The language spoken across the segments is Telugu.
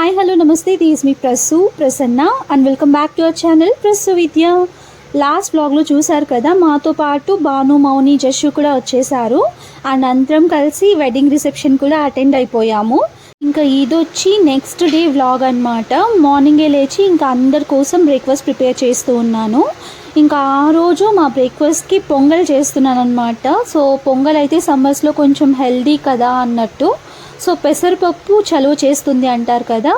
హాయ్ హలో నమస్తే this me Prassu Prasanna and welcome back to our channel Prasu Vidya last బ్లాగ్లో చూశారు కదా మాతో పాటు భాను మౌని జస్సు కూడా వచ్చేసారు. అండ్ అందరం కలిసి వెడ్డింగ్ రిసెప్షన్ కూడా అటెండ్ అయిపోయాము. ఇంకా ఇదొచ్చి నెక్స్ట్ డే వ్లాగ్ అనమాట మార్నింగే లేచి ఇంకా అందరి కోసం బ్రేక్ఫాస్ట్ ప్రిపేర్ చేస్తూ ఉన్నాను. ఇంకా ఆ రోజు మా బ్రేక్ఫాస్ట్కి పొంగల్ చేస్తున్నాను అనమాట సో పొంగల్ అయితే సమ్మర్స్లో కొంచెం హెల్దీ కదా అన్నట్టు. సో పెసరపప్పు చలువ చేస్తుంది అంటారు కదా.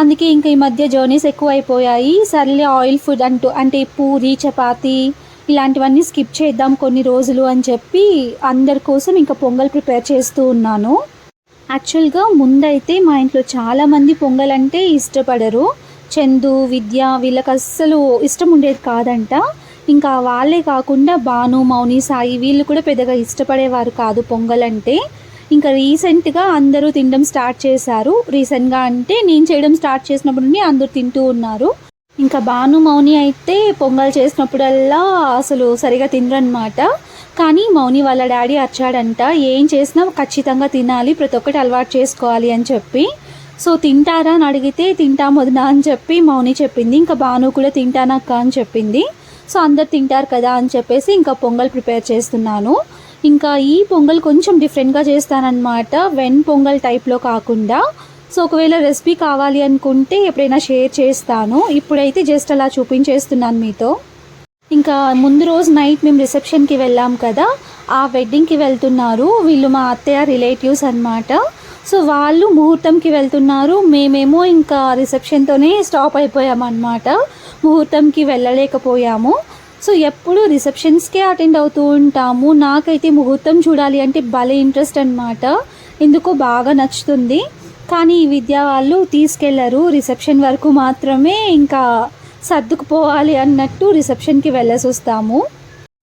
అందుకే ఇంకా ఈ మధ్య జర్నీస్ ఎక్కువైపోయాయి. సర్లే ఆయిల్ ఫుడ్ అంటూ అంటే పూరి చపాతి ఇలాంటివన్నీ స్కిప్ చేద్దాం కొన్ని రోజులు అని చెప్పి అందరి కోసం ఇంకా పొంగల్ ప్రిపేర్ చేస్తూ ఉన్నాను. యాక్చువల్గా ముందైతే మా ఇంట్లో చాలామంది పొంగల్ అంటే ఇష్టపడరు. చందు విద్య వీళ్ళకి అస్సలు ఇష్టం ఉండేది కాదంట. ఇంకా వాళ్ళే కాకుండా భాను మౌని సాయి వీళ్ళు కూడా పెద్దగా ఇష్టపడేవారు కాదు పొంగల్ అంటే ఇంకా రీసెంట్గా అందరూ తినడం స్టార్ట్ చేశారు. రీసెంట్గా అంటే నేను చేయడం స్టార్ట్ చేసినప్పుడు నుండి అందరూ తింటూ ఉన్నారు. ఇంకా భాను మౌని అయితే పొంగల్ చేసినప్పుడల్లా అసలు సరిగా తినరనమాట కానీ మౌని వాళ్ళ డాడీ అరిచాడంట ఏం చేసినా ఖచ్చితంగా తినాలి ప్రతి ఒక్కటి అలవాటు చేసుకోవాలి అని చెప్పి. సో తింటారా అని అడిగితే తింటాం వదినా అని చెప్పి మౌని చెప్పింది. ఇంకా భాను కూడా తింటానక్క అని చెప్పింది. సో అందరు తింటారు కదా అని చెప్పేసి ఇంకా పొంగల్ ప్రిపేర్ చేస్తున్నాను. ఇంకా ఈ పొంగల్ కొంచెం డిఫరెంట్గా చేస్తానన్నమాట. వెన్ పొంగల్ టైప్లో కాకుండా. సో ఒకవేళ రెసిపీ కావాలి అనుకుంటే ఎప్పుడైనా షేర్ చేస్తాను. ఇప్పుడైతే జస్ట్ అలా చూపించేస్తున్నాను మీతో. ఇంకా ముందు రోజు నైట్ మేము రిసెప్షన్కి వెళ్ళాం కదా. ఆ వెడ్డింగ్కి వెళ్తున్నారు. వీళ్ళు మా అత్తయ్య రిలేటివ్స్ అన్నమాట. సో వాళ్ళు ముహూర్తంకి వెళ్తున్నారు. మేమేమో ఇంకా రిసెప్షన్తోనే స్టాప్ అయిపోయామన్నమాట. ముహూర్తంకి వెళ్ళలేకపోయాము. సో ఎప్పుడు రిసెప్షన్స్కే అటెండ్ అవుతూ ఉంటాము. నాకైతే ముహూర్తం చూడాలి అంటే భలే ఇంట్రెస్ట్ అనమాట ఎందుకో బాగా నచ్చుతుంది. కానీ ఈ విద్య వాళ్ళు తీసుకెళ్ళరు. రిసెప్షన్ వరకు మాత్రమే ఇంకా సర్దుకుపోవాలి అన్నట్టు రిసెప్షన్కి వెళ్ళేసి వస్తాము.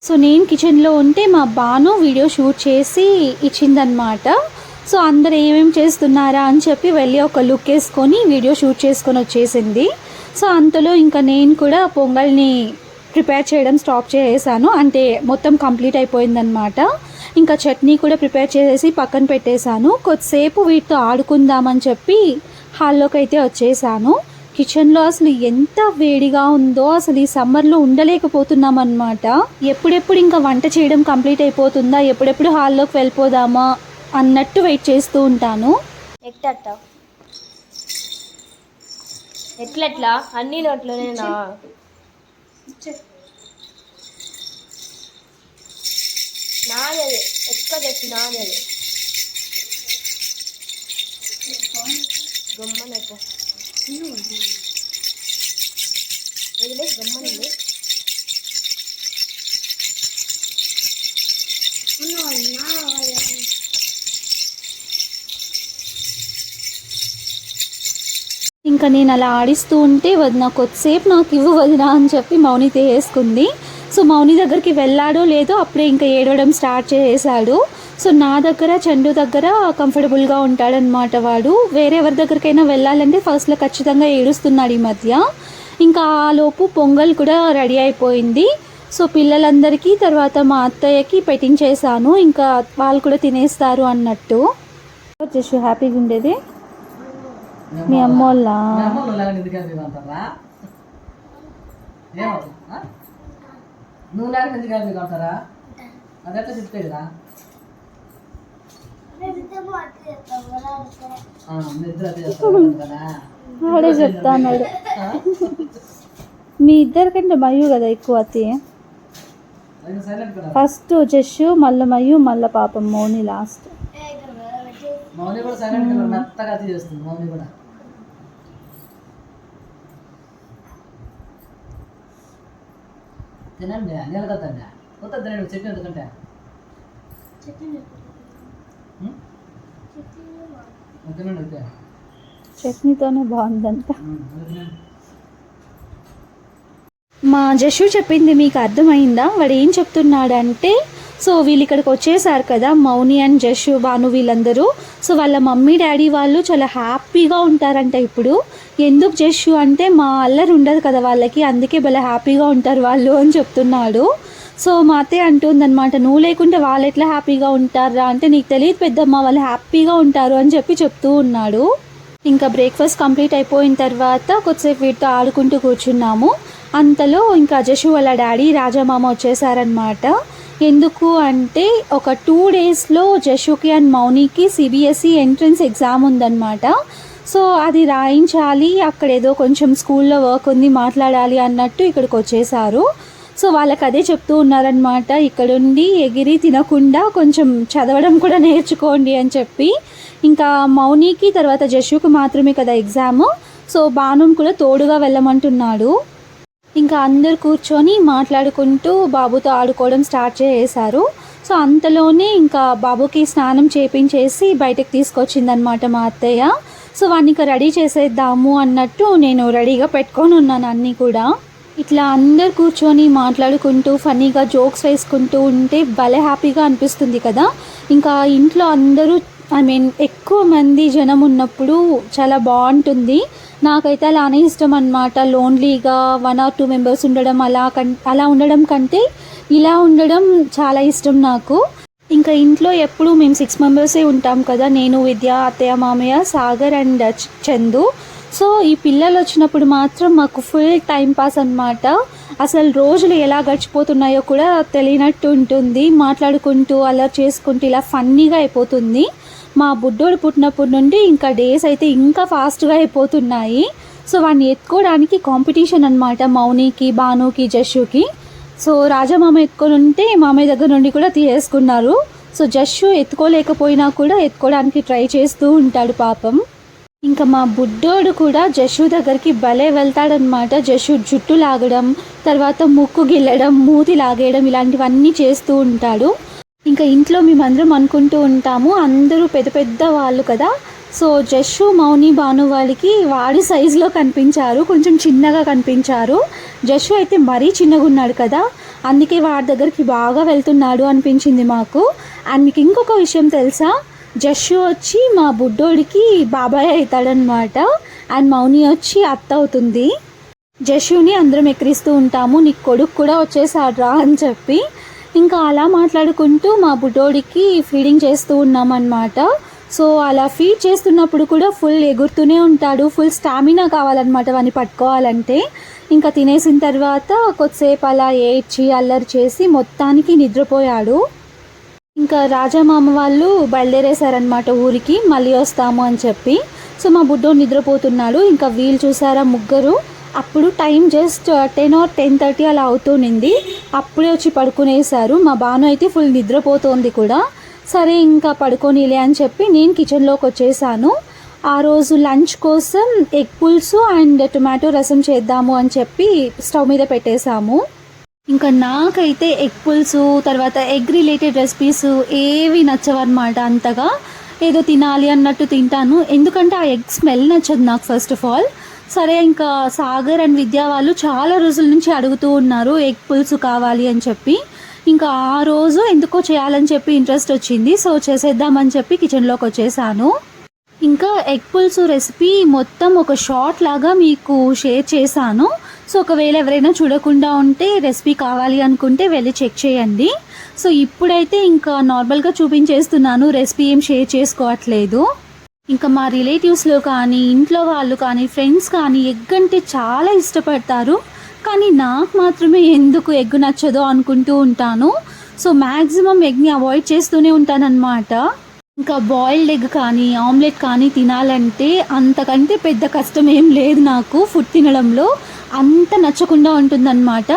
సో నేను కిచెన్లో ఉంటే మా బాను వీడియో షూట్ చేసి ఇచ్చిందనమాట సో అందరు ఏమేమి చేస్తున్నారా అని చెప్పి వెళ్ళి ఒక లుక్ వేసుకొని వీడియో షూట్ చేసుకొని వచ్చేసింది. సో అంతలో ఇంకా నేను కూడా పొంగల్ని ప్రిపేర్ చేయడం స్టాప్ చేసేసాను. అంటే మొత్తం కంప్లీట్ అయిపోయిందనమాట ఇంకా చట్నీ కూడా ప్రిపేర్ చేసేసి పక్కన పెట్టేశాను. కొద్దిసేపు వీటితో ఆడుకుందామని చెప్పి హాల్లోకి అయితే వచ్చేసాను. కిచెన్లో అసలు ఎంత వేడిగా ఉందో అసలు ఈ సమ్మర్లో ఉండలేకపోతున్నాం అనమాట ఎప్పుడెప్పుడు ఇంకా వంట చేయడం కంప్లీట్ అయిపోతుందా? ఎప్పుడెప్పుడు హాల్లోకి వెళ్ళిపోదామా? అన్నట్టు వెయిట్ చేస్తూ ఉంటాను. ఎట్లా ఎట్లెట్లా? అన్ని నోట్లోనేనా? నాది ఎక్కువ తెచ్చు నాది గమ్మనట్టు వదిలే గమ్మనండి ఇంకా నేను అలా ఆడిస్తూ ఉంటే వదిన కొద్దిసేపు నాకు ఇవ్వు వదిన అని చెప్పి మౌని వేసుకుంది సో మౌని దగ్గరికి వెళ్ళాడో లేదో అప్పుడే ఇంకా ఏడవడం స్టార్ట్ చేసేసాడు సో నా దగ్గర చండు దగ్గర కంఫర్టబుల్గా ఉంటాడనమాట వాడు. వేరే ఎవరి దగ్గరికైనా వెళ్ళాలంటే ఫస్ట్లో ఖచ్చితంగా ఏడుస్తున్నాడు ఈ మధ్య. ఇంకా ఆ లోపు పొంగల్ కూడా రెడీ అయిపోయింది. సో పిల్లలందరికీ తర్వాత మా అత్తయ్యకి పెట్టించేసాను ఇంకా వాళ్ళు కూడా తినేస్తారు అన్నట్టు. జస్ట్ హ్యాపీగా ఉండేది. మీ అమ్మ వాళ్ళ నువ్వు లాగా ఎందుకు అదే చేస్తావు కదా? వాడే చెప్తా అన్నాడు మీ ఇద్దరికంటే మయ్యు కదా ఎక్కువ అతి. కదా? ఫస్ట్ జస్సు మళ్ళీ మయ్యు మళ్ళీ పాపం మౌని లాస్ట్. మౌని కూడా సైలెంట్ కదా మెత్తగా అతి చేస్తుంది మౌని కూడా. తినండి కొత్త తినండి చెట్టు ఎందుకంటే? తినండి అయితే చట్నీతోనే బాగుందంట. మా జస్సు చెప్పింది మీకు అర్థమైందా? వాడు ఏం చెప్తున్నాడంటే సో వీళ్ళు ఇక్కడికి వచ్చేసారు కదా మౌని అండ్ జష్ భాను వీళ్ళందరూ. సో వాళ్ళ మమ్మీ డాడీ వాళ్ళు చాలా హ్యాపీగా ఉంటారంట ఇప్పుడు. ఎందుకు జస్సు అంటే మా అల్లరి ఉండదు కదా వాళ్ళకి అందుకే భలే హ్యాపీగా ఉంటారు వాళ్ళు అని చెప్తున్నాడు. సో మా అత్తయ్య అంటుందన్నమాట నువ్వు లేకుంటే వాళ్ళు ఎట్లా హ్యాపీగా ఉంటారా? అంటే నీకు తెలియదు పెద్దమ్మ వాళ్ళు హ్యాపీగా ఉంటారు అని చెప్పి చెప్తూ ఉన్నాడు. ఇంకా బ్రేక్ఫాస్ట్ కంప్లీట్ అయిపోయిన తర్వాత కొద్దిసేపు వీటితో ఆడుకుంటూ కూర్చున్నాము. అంతలో ఇంకా జషు వాళ్ళ డాడీ రాజామామ వచ్చేసారనమాట ఎందుకు అంటే ఒక టూ డేస్లో జషుకి అండ్ మౌనికి సిబిఎస్ఈ ఎంట్రన్స్ ఎగ్జామ్ ఉందన్నమాట. సో అది రాయించాలి అక్కడ ఏదో కొంచెం స్కూల్లో వర్క్ ఉంది మాట్లాడాలి అన్నట్టు ఇక్కడికి వచ్చేసారు. సో వాళ్ళకి అదే చెప్తూ ఉన్నారనమాట ఇక్కడుండి ఎగిరి తినకుండా కొంచెం చదవడం కూడా నేర్చుకోండి అని చెప్పి. ఇంకా మౌనికి తర్వాత జషుకు మాత్రమే కదా ఎగ్జామ్ సో బానుని కూడా తోడుగా వెళ్ళమంటున్నాడు. ఇంకా అందరు కూర్చొని మాట్లాడుకుంటూ బాబుతో ఆడుకోవడం స్టార్ట్ చేశారు సో అంతలోనే ఇంకా బాబుకి స్నానం చేపించేసి బయటకు తీసుకొచ్చిందనమాట మా అత్తయ్య. సో వాడిని ఇంకా రెడీ చేసేద్దాము అన్నట్టు నేను రెడీగా పెట్టుకొని ఉన్నాను అన్నీ కూడా. ఇట్లా అందరు కూర్చొని మాట్లాడుకుంటూ ఫన్నీగా జోక్స్ వేసుకుంటూ ఉంటే భలే హ్యాపీగా అనిపిస్తుంది కదా. ఇంకా ఇంట్లో అందరూ ఐ మీన్ ఎక్కువ మంది జనం ఉన్నప్పుడు చాలా బాగుంటుంది. నాకైతే అలానే ఇష్టం అనమాట లోన్లీగా వన్ ఆర్ టూ మెంబర్స్ ఉండడం అలా కన్ అలా ఉండడం కంటే ఇలా ఉండడం చాలా ఇష్టం నాకు. ఇంకా ఇంట్లో ఎప్పుడు మేము సిక్స్ మెంబర్సే ఉంటాం కదా. నేను విద్య అత్తయ్య మామయ్య సాగర్ అండ్ చందు. సో ఈ పిల్లలు వచ్చినప్పుడు మాత్రం మాకు ఫుల్ టైం పాస్ అనమాట అసలు రోజులు ఎలా గడిచిపోతున్నాయో కూడా తెలియనట్టు ఉంటుంది. మాట్లాడుకుంటూ అలా చేసుకుంటూ ఇలా ఫన్నీగా అయిపోతుంది. మా బుడ్డోడు పుట్టినప్పటి నుండి ఇంకా డేస్ అయితే ఇంకా ఫాస్ట్గా అయిపోతున్నాయి. సో వాడిని ఎత్తుకోవడానికి కాంపిటీషన్ అనమాట మౌనికి భానుకి జషుకి. సో రాజమామ ఎత్తుకొని ఉంటే మామయ్య దగ్గర నుండి కూడా తీసేసుకున్నారు. సో జషు ఎత్తుకోలేకపోయినా కూడా ఎత్తుకోవడానికి ట్రై చేస్తూ ఉంటాడు పాపం. ఇంకా మా బుడ్డోడు కూడా జషు దగ్గరికి భలే వెళ్తాడనమాట జషు జుట్టు లాగడం తర్వాత ముక్కు గిల్లడం మూతి లాగేయడం ఇలాంటివన్నీ చేస్తూ ఉంటాడు. ఇంకా ఇంట్లో మేమందరం అనుకుంటూ ఉంటాము. అందరూ పెద్ద పెద్ద వాళ్ళు కదా. సో జషు మౌని భాను వాళ్ళకి వాడి సైజులో కనిపించారు. కొంచెం చిన్నగా కనిపించారు. జషు అయితే మరీ చిన్నగా ఉన్నాడు కదా. అందుకే వాడి దగ్గరికి బాగా వెళ్తున్నాడు అనిపించింది మాకు. అండ్ మీకు ఇంకొక విషయం తెలుసా? జషు వచ్చి మా బుడ్డోడికి బాబాయ్ అవుతాడనమాట అండ్ మౌని వచ్చి అత్త అవుతుంది. జషుని అందరం ఎక్కిరిస్తూ ఉంటాము. నీకు కొడుకు కూడా వచ్చేసాడు రా అని చెప్పి. ఇంకా అలా మాట్లాడుకుంటూ మా బుడ్డోడికి ఫీడింగ్ చేస్తూ ఉన్నామన్నమాట. సో అలా ఫీడ్ చేస్తున్నప్పుడు కూడా ఫుల్ ఎగురుతూనే ఉంటాడు. ఫుల్ స్టామినా కావాలన్నమాట వాడిని పట్టుకోవాలంటే. ఇంకా తినేసిన తర్వాత కొద్దిసేపు అలా ఏడ్చి అల్లరి చేసి మొత్తానికి నిద్రపోయాడు. ఇంకా రాజామామ వాళ్ళు బయలుదేరేశారనమాట ఊరికి. మళ్ళీ వస్తాము అని చెప్పి. సో మా బుడ్డోడు నిద్రపోతున్నాడు. ఇంకా వీళ్ళు చూసారా ముగ్గురు? అప్పుడు time just ten or ten thirty అలా అవుతూనింది. అప్పుడే వచ్చి పడుకునేసారు మా బాను అయితే ఫుల్ నిద్రపోతోంది కూడా. సరే ఇంకా పడుకోనిలే అని చెప్పి నేను కిచెన్లోకి వచ్చేసాను. ఆ రోజు లంచ్ కోసం ఎగ్ పులుసు అండ్ టొమాటో రసం చేద్దాము అని చెప్పి స్టవ్ మీద పెట్టేశాము. ఇంకా నాకైతే ఎగ్ పులుసు తర్వాత ఎగ్ రిలేటెడ్ రెసిపీస్ ఏవి నచ్చవన్నమాట అంతగా. ఏదో తినాలి అన్నట్టు తింటాను. ఎందుకంటే ఆ ఎగ్ స్మెల్ నచ్చదు నాకు ఫస్ట్ ఆఫ్ ఆల్. సరే ఇంకా సాగర్ అండ్ విద్యా వాళ్ళు చాలా రోజుల నుంచి అడుగుతూ ఉన్నారు ఎగ్ పులుసు కావాలి అని చెప్పి. ఇంకా ఆ రోజు ఎందుకో చేయాలని చెప్పి ఇంట్రెస్ట్ వచ్చింది సో చేసేద్దామని చెప్పి కిచెన్లోకి వచ్చేసాను. ఇంకా ఎగ్ పులుసు రెసిపీ మొత్తం ఒక షార్ట్ లాగా మీకు షేర్ చేశాను. సో ఒకవేళ ఎవరైనా చూడకుండా ఉంటే రెసిపీ కావాలి అనుకుంటే వెళ్ళి చెక్ చేయండి. సో ఇప్పుడైతే ఇంకా నార్మల్గా చూపించేస్తున్నాను రెసిపీ ఏం షేర్ చేసుకోవట్లేదు. ఇంకా మా రిలేటివ్స్లో కానీ ఇంట్లో వాళ్ళు కానీ ఫ్రెండ్స్ కానీ ఎగ్ అంటే చాలా ఇష్టపడతారు. కానీ నాకు మాత్రమే ఎందుకు ఎగ్ నచ్చదో అనుకుంటూ ఉంటాను. సో మ్యాక్సిమం ఎగ్ని అవాయిడ్ చేస్తూనే ఉంటానన్నమాట. ఇంకా బాయిల్డ్ ఎగ్ కానీ ఆమ్లెట్ కానీ తినాలంటే అంతకంటే పెద్ద కష్టం ఏం లేదు నాకు ఫుడ్ తినడంలో. అంత నచ్చకుండా ఉంటుందన్నమాట.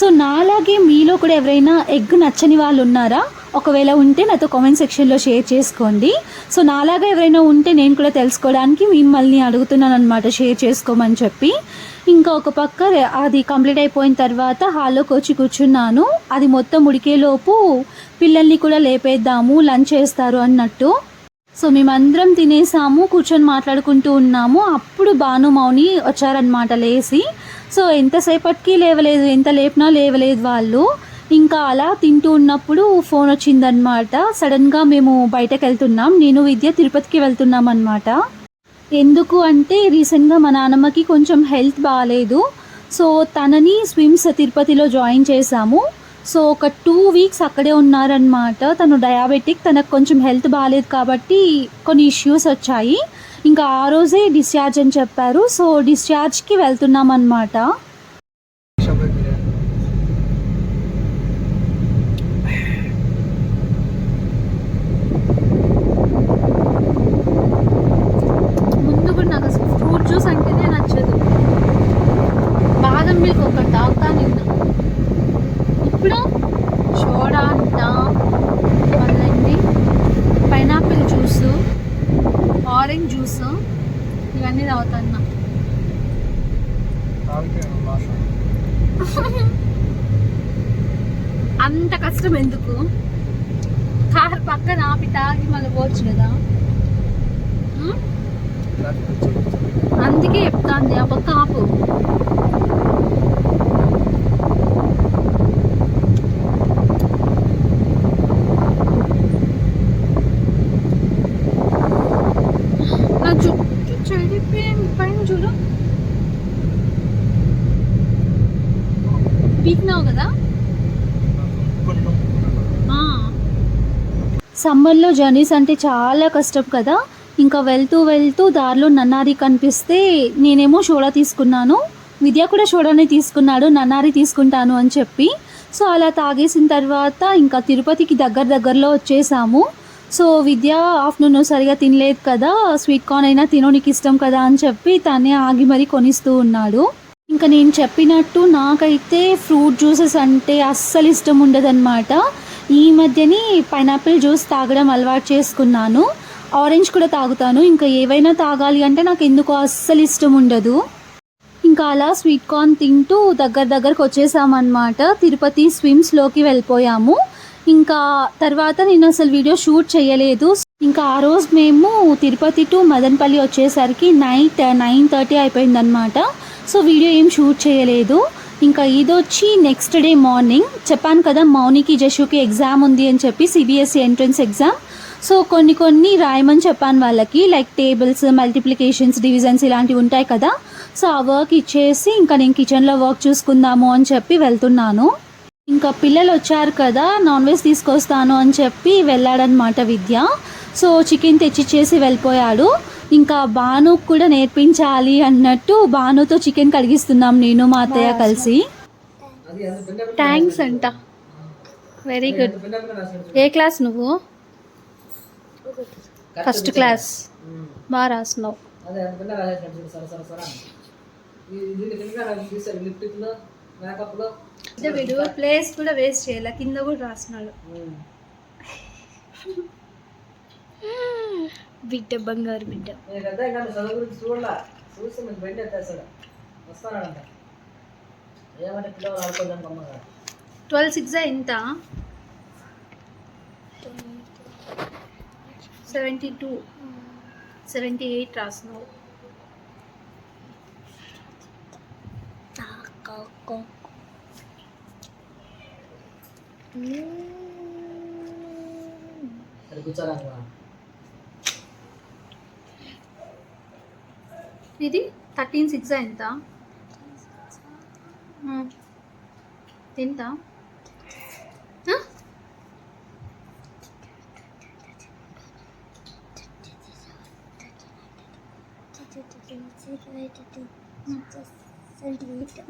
సో నాలాగే మీలో కూడా ఎవరైనా ఎగ్ నచ్చని వాళ్ళు ఉన్నారా? ఒకవేళ ఉంటే నాతో కామెంట్ సెక్షన్లో షేర్ చేసుకోండి. సో నాలాగా ఎవరైనా ఉంటే నేను కూడా తెలుసుకోవడానికి మిమ్మల్ని అడుగుతున్నాను అనమాట షేర్ చేసుకోమని చెప్పి. ఇంకా ఒక పక్క అది కంప్లీట్ అయిపోయిన తర్వాత హాల్లోకి వచ్చి కూర్చున్నాను. అది మొత్తం ఉడికేలోపు పిల్లల్ని కూడా లేపేద్దాము లంచ్ చేస్తారు అన్నట్టు. సో మేమందరం తినేసాము కూర్చొని మాట్లాడుకుంటూ ఉన్నాము. అప్పుడు భాను మౌని వచ్చారనమాట లేసి. సో ఎంతసేపటికి లేవలేదు ఎంత లేపినా లేవలేదు వాళ్ళు. ఇంకా అలా తింటూ ఉన్నప్పుడు ఫోన్ వచ్చిందనమాట సడన్గా మేము బయటకు వెళ్తున్నాం నేను విద్య తిరుపతికి వెళ్తున్నాం అనమాట ఎందుకు అంటే రీసెంట్గా మా నాన్నమ్మకి కొంచెం హెల్త్ బాగాలేదు సో తనని స్విమ్స్ తిరుపతిలో జాయిన్ చేశాము. సో ఒక టూ వీక్స్ అక్కడే ఉన్నారనమాట తను డయాబెటిక్ తనకు కొంచెం హెల్త్ బాగాలేదు కాబట్టి కొన్ని ఇష్యూస్ వచ్చాయి. ఇంకా ఆ రోజే డిశ్చార్జ్ అని చెప్పారు. సో డిశ్చార్జ్కి వెళ్తున్నాం అనమాట ముందు కూడా నాకు అసలు ఫ్రూట్ జ్యూస్ అంటేనే నచ్చదు బాదం మిల్క్ ఒకటి తాగుతా నిన్న ఇప్పుడు సోడా అంట మళ్ళీ పైనాపిల్ జ్యూస్ ఆరెంజ్ జ్యూస్ ఇవన్నీ తాగుతాను అంత కష్టం ఎందుకు? కార్ పక్కన ఆపి తాగి మళ్ళీ పోవచ్చు కదా? అందుకే చెప్తాంది ఆ పక్క ఆపు నా జుట్టు చెడిపోయింది పైన చూడు పీకినావు కదా? సమ్మర్లో జర్నీస్ అంటే చాలా కష్టం కదా. ఇంకా వెళ్తూ వెళ్తూ దారిలో నన్నారి కనిపిస్తే నేనేమో సోడా తీసుకున్నాను. విద్య కూడా సోడానే తీసుకున్నాడు నన్నారి తీసుకుంటాను అని చెప్పి. సో అలా తాగేసిన తర్వాత ఇంకా తిరుపతికి దగ్గర దగ్గరలో వచ్చేసాము. సో విద్య ఆఫ్టర్నూన్ సరిగా తినలేదు కదా. స్వీట్ కార్న్ అయినా తినో నీకు ఇష్టం కదా అని చెప్పి తనే ఆగి మరీ కొనిస్తూ ఉన్నాడు. ఇంకా నేను చెప్పినట్టు నాకైతే ఫ్రూట్ జ్యూసెస్ అంటే అస్సలు ఇష్టం ఉండదన్నమాట. ఈ మధ్యని పైనాపిల్ జ్యూస్ తాగడం అలవాటు చేసుకున్నాను. ఆరెంజ్ కూడా తాగుతాను. ఇంకా ఏవైనా తాగాలి అంటే నాకు ఎందుకో అస్సలు ఇష్టం ఉండదు. ఇంకా అలా స్వీట్ కార్న్ తింటూ దగ్గర దగ్గరకు వచ్చేసామన్నమాట. తిరుపతి స్విమ్స్లోకి వెళ్ళిపోయాము. ఇంకా తర్వాత నేను అసలు వీడియో షూట్ చేయలేదు. ఇంకా ఆ రోజు మేము తిరుపతి టు మదనపల్లి వచ్చేసరికి నైట్ నైన్ థర్టీ అయిపోయిందనమాట సో వీడియో ఏం షూట్ చేయలేదు. ఇంకా ఇదొచ్చి నెక్స్ట్ డే మార్నింగ్. చెప్పాను కదా మౌనికి జషుకి ఎగ్జామ్ ఉంది అని చెప్పి సిబిఎస్ఈ ఎంట్రన్స్ ఎగ్జామ్. సో కొన్ని కొన్ని రాయమని చెప్పాను వాళ్ళకి లైక్ టేబుల్స్ మల్టిప్లికేషన్స్ డివిజన్స్ ఇలాంటివి ఉంటాయి కదా. సో ఆ వర్క్ ఇచ్చేసి ఇంకా నేను కిచెన్లో వర్క్ చూసుకుందాము అని చెప్పి వెళ్తున్నాను. ఇంకా పిల్లలు వచ్చారు కదా నాన్ వెజ్ తీసుకొస్తాను అని చెప్పి వెళ్ళాడనమాట విద్య. సో చికెన్ తెచ్చిచ్చేసి వెళ్ళిపోయాడు. ఇంకా భానుకు కూడా నేర్పించాలి అన్నట్టు భానుతో చికెన్ కడిగిస్తున్నాం నేను మా అత్తయ్య కలిసి. థ్యాంక్స్ అంట. Very good. ఏ క్లాస్ నువ్వు? ఫస్ట్. Class um. బాగా రాస్తున్నావు అదే అంత పిండ రాసేసాడు చూడు సర సర సర. అని. ఈ దీన్ని పిండ రాసి తీశారు లిప్టిక్లో మేకప్లో వీడు ప్లేస్ కూడా వేస్ట్ చేయాలి. కింద కూడా రాస్తున్నాడు బిడ్డ బంగారు బిడ్డ. ట్వెల్వ్ సిక్స్ ఎంత సెవెంటీ టూ. సెవెంటీ ఎయిట్ రాస్తున్నావు. అది కూర్చోరా ఇది థర్టీన్ సిక్స్ ఎంత? ఎంత?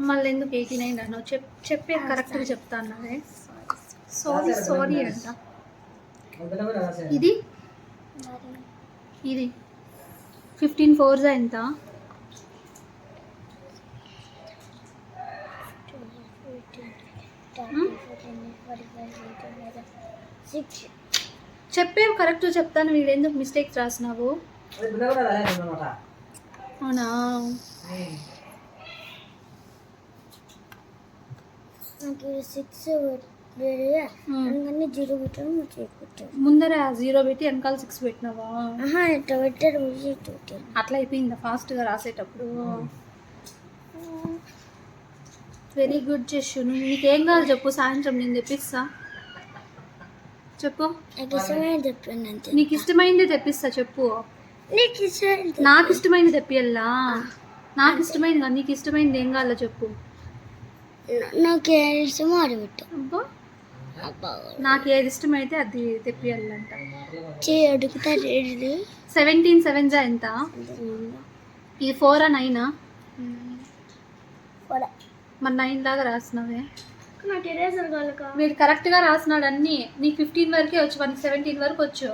మళ్ళీ ఎందుకు ఎయిటీ నైన్ అన్నావు? చెప్ చెప్పే కరెక్ట్గా చెప్తాను అదే సారీ సారీ అంట. ఇది? ఇది. ఫిఫ్టీన్ ఫోర్స్ ఎంత? చెప్పేవి కరెక్ట్ చెప్తాను వీడెందుకు మిస్టేక్స్ రాసినావు? అవునా? నాకు సిక్స్. అందుకని జీరో పెట్టాను పెట్టాను ముందర జీరో పెట్టి వెనకాల సిక్స్ పెట్టినావా? ఇట్లా పెట్టాను అట్లా అయిపోయిందా ఫాస్ట్గా రాసేటప్పుడు. వెరీ గుడ్ చేసు నువ్వు నీకేం కావాలి చెప్పు? సాయంత్రం నేను తెప్పిస్తా. చెప్పు. నాకు ఇష్టమైందే తెప్పిస్తా చెప్పు. నీకు ఇష్టమైంది తెప్పియల్లా? నాకు ఇష్టమైంది కాదు నీకు ఇష్టమైంది ఏం కావాలో చెప్పు. నాకు ఏది ఇష్టమో అది పెట్టు. నాకు ఏది ఇష్టమైతే అది తెప్పియాలంట అడుగుతా సెవెంటీన్ సెవెన్ జా ఎంత? ఇది ఫోర్ నైనా? మరి నైన్ లాగా రాసినావే. వీడు కరెక్ట్గా రాసినాడు అన్ని. నీకు ఫిఫ్టీన్ వరకే వచ్చు మనకి సెవెంటీన్ వరకు వచ్చు.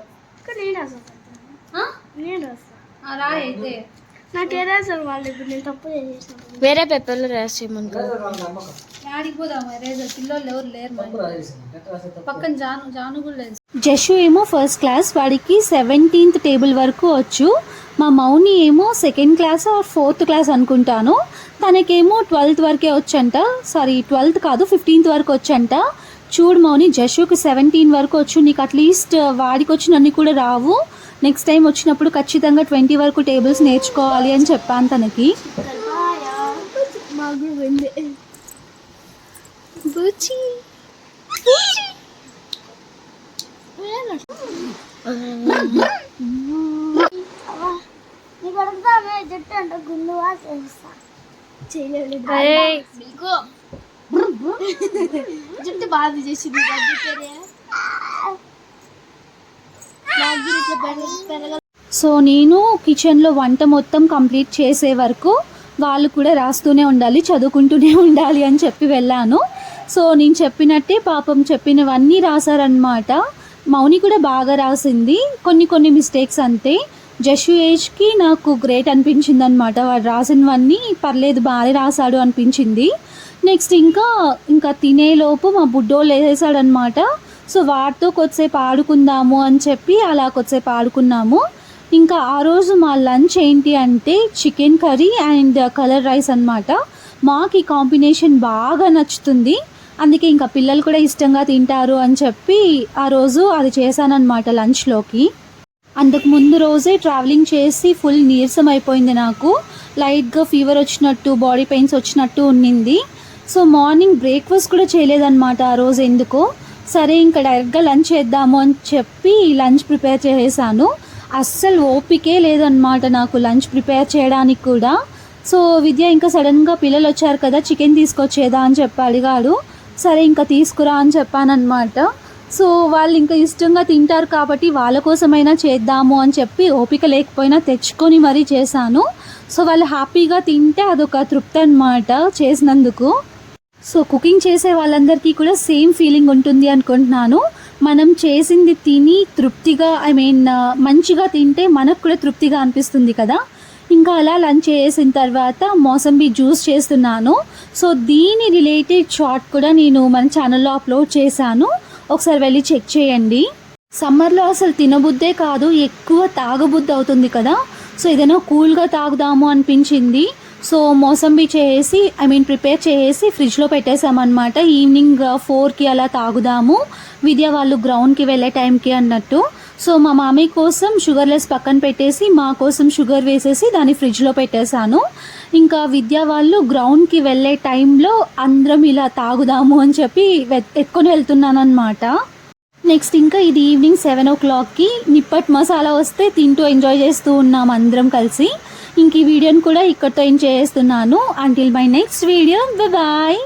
నేను రాసా ఆ? నేను రాసా ఆ, రా అయితే నాకు ఎరేజర్ వాళ్ళు ఇప్పుడు నేను తప్పు చేసేసిన వేరే పేపర్లో పోదాం ఎరేజర్ పిల్లలు ఎవరు లేరు రాసే పక్కన జాను జాను కూడా లేదు. జషు ఏమో ఫస్ట్ క్లాస్ వాడికి సెవెంటీన్త్ టేబుల్ వరకు వచ్చు. మా మౌని ఏమో second class or fourth class అనుకుంటాను. తనకేమో ట్వెల్త్ వరకే వచ్చంట. సారీ ట్వెల్త్ కాదు ఫిఫ్టీన్త్ వరకు వచ్చంట. చూడు మౌని జషుకి సెవెంటీన్ వరకు వచ్చు. నీకు అట్లీస్ట్ వాడికి వచ్చినన్ని కూడా రావు. నెక్స్ట్ టైం వచ్చినప్పుడు ఖచ్చితంగా ట్వంటీ వరకు టేబుల్స్ నేర్చుకోవాలి అని చెప్పాను తనకి. జట్టు అంటే గుండు వాసేస్తా జుట్టు బాగా చేసింది సో నేను కిచెన్లో వంట మొత్తం కంప్లీట్ చేసే వరకు వాళ్ళు కూడా రాస్తూనే ఉండాలి చదువుకుంటూనే ఉండాలి అని చెప్పి వెళ్ళాను. సో నేను చెప్పినట్టే పాపం చెప్పినవన్నీ రాశారనమాట మౌని కూడా బాగా రాసింది. కొన్ని కొన్ని మిస్టేక్స్ అంతే. జషు ఏజ్కి నాకు గ్రేట్ అనిపించింది అనమాట వాడు రాసినవన్నీ పర్లేదు బాగా రాశాడు అనిపించింది. నెక్స్ట్ ఇంకా ఇంకా తినేలోపు మా బుడ్డోళ్ళు వేసేసాడనమాట సో వాటితో కొద్దిసేపు ఆడుకుందాము అని చెప్పి అలా కొద్దిసేపు ఆడుకున్నాము. ఇంకా ఆ రోజు మా లంచ్ ఏంటి అంటే chicken curry and colour rice అన్నమాట. మాకు ఈ కాంబినేషన్ బాగా నచ్చుతుంది. అందుకే ఇంకా పిల్లలు కూడా ఇష్టంగా తింటారు అని చెప్పి ఆ రోజు అది చేశానన్నమాట లంచ్లోకి. అంతకు ముందు రోజే ట్రావెలింగ్ చేసి ఫుల్ నీరసం అయిపోయింది నాకు. లైట్గా ఫీవర్ వచ్చినట్టు బాడీ పెయిన్స్ వచ్చినట్టు ఉన్నింది. సో మార్నింగ్ బ్రేక్ఫాస్ట్ కూడా చేయలేదన్నమాట ఆ రోజు ఎందుకో. సరే ఇంకా డైరెక్ట్గా లంచ్ చేద్దాము అని చెప్పి లంచ్ ప్రిపేర్ చేసేసాను. అస్సలు ఓపికే లేదన్నమాట నాకు లంచ్ ప్రిపేర్ చేయడానికి కూడా. సో విద్య ఇంకా సడన్గా పిల్లలు వచ్చారు కదా చికెన్ తీసుకొచ్చేదా అని చెప్పి అడిగాడు. సరే ఇంకా తీసుకురా అని చెప్పానన్నమాట. సో వాళ్ళు ఇంకా ఇష్టంగా తింటారు కాబట్టి వాళ్ళ కోసమైనా చేద్దాము అని చెప్పి ఓపిక లేకపోయినా తెచ్చుకొని మరీ చేశాను. సో వాళ్ళు హ్యాపీగా తింటే అదొక తృప్తి అనమాట చేసినందుకు. సో కుకింగ్ చేసే వాళ్ళందరికీ కూడా సేమ్ ఫీలింగ్ ఉంటుంది అనుకుంటున్నాను. మనం చేసింది తిని తృప్తిగా ఐ మీన్ మంచిగా తింటే మనకు కూడా తృప్తిగా అనిపిస్తుంది కదా. ఇంకా అలా లంచ్ చేసిన తర్వాత మోసంబి జ్యూస్ చేస్తున్నాను. సో దీని రిలేటెడ్ షార్ట్ కూడా నేను మన ఛానల్లో అప్లోడ్ చేశాను. ఒకసారి వెళ్ళి చెక్ చేయండి. సమ్మర్లో అసలు తినబుద్దే కాదు ఎక్కువ తాగబుద్ధి అవుతుంది కదా. సో ఏదైనా కూల్గా తాగుదాము అనిపించింది. సో మోసంబి చేసి ఐ మీన్ ప్రిపేర్ చేసి ఫ్రిడ్జ్లో పెట్టేసామన్నమాట ఈవినింగ్ ఫోర్కి అలా తాగుదాము. విద్య వాళ్ళు గ్రౌండ్కి వెళ్ళే టైంకి అన్నట్టు. సో మా మామయ్య కోసం షుగర్లెస్ పక్కన పెట్టేసి మా కోసం షుగర్ వేసేసి దాన్ని ఫ్రిడ్జ్లో పెట్టేశాను. ఇంకా విద్యా వాళ్ళు గ్రౌండ్కి వెళ్ళే టైంలో అందరం ఇలా తాగుదాము అని చెప్పి ఎత్తుకొని వెళ్తున్నాను అనమాట నెక్స్ట్ ఇంకా ఇది ఈవినింగ్ సెవెన్ ఓ క్లాక్కి నిప్పట్ మసాలా వస్తే తింటూ ఎంజాయ్ చేస్తూ ఉన్నాం అందరం కలిసి. ఇంక ఈ వీడియోని కూడా ఇక్కడితో ఎంజాయ్ చేస్తున్నాను. Until my next video bye